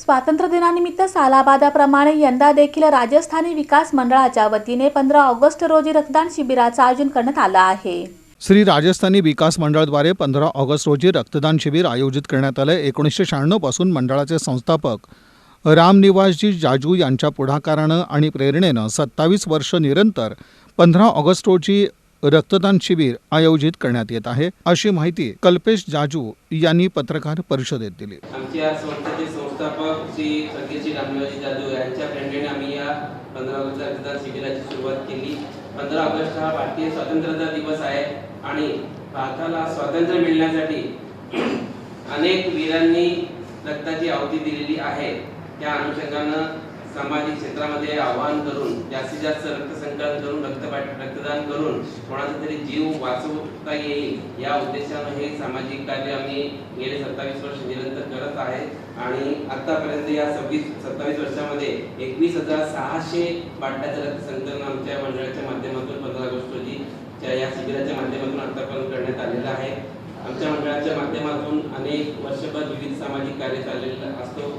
स्वातंत्र्य दिनानिमित्त सालाबादाप्रमाणे यंदा देखील राजस्थानी विकास मंडळाच्या वतीने पंधरा ऑगस्ट रोजी रक्तदान शिबिराचं आयोजन करण्यात आलं आहे. श्री राजस्थानी विकास मंडळाद्वारे पंधरा ऑगस्ट रोजी रक्तदान शिबिर आयोजित करण्यात आलं. एकोणीसशे शहाण्णवपासून मंडळाचे संस्थापक रामनिवासजी जाजू यांच्या पुढाकारानं आणि प्रेरणेनं सत्तावीस वर्ष निरंतर पंधरा ऑगस्ट रोजी रक्तदान शिबिर आयोजित करण्यात येत आहे अशी माहिती कल्पेश जाजू यांनी पत्रकार परिषदेत दिली. आमच्या संस्थेचे संस्थापक श्री स्वर्गीय रामजी जाधव यांच्या प्रेरणेने आम्ही या पंधरा ऑगस्ट रक्तदान शिबिराची सुरुवात केली. पंधरा ऑगस्ट हा भारतीय स्वातंत्र्याचा दिवस आहे आणि भारताला स्वातंत्र्य मिळण्यासाठी अनेक वीरांनी रक्ताची आहुती दिलेली आहे. त्या अनुषंगानं सामाजिक क्षेत्रामध्ये आवाहन करून जास्तीत जास्त रक्तसंकलन करून रक्त रक्तदान करून कोणाचा तरी जीव वाचवता येईल या उद्देशानं हे सामाजिक कार्य आम्ही गेले सत्तावीस वर्ष निरंतर करत आहे. आणि आतापर्यंत या सव्वीस सत्तावीस वर्षामध्ये एकवीस हजार सहाशे बाटल्याचं रक्तसंकलन आमच्या मंडळाच्या माध्यमातून पंधरा ऑगस्ट रोजी या शिबिराच्या माध्यमातून आतापर्यंत करण्यात आलेलं आहे. आमच्या मंडळाच्या माध्यमातून अनेक वर्षभर विविध सामाजिक कार्य चाललेलं असतो.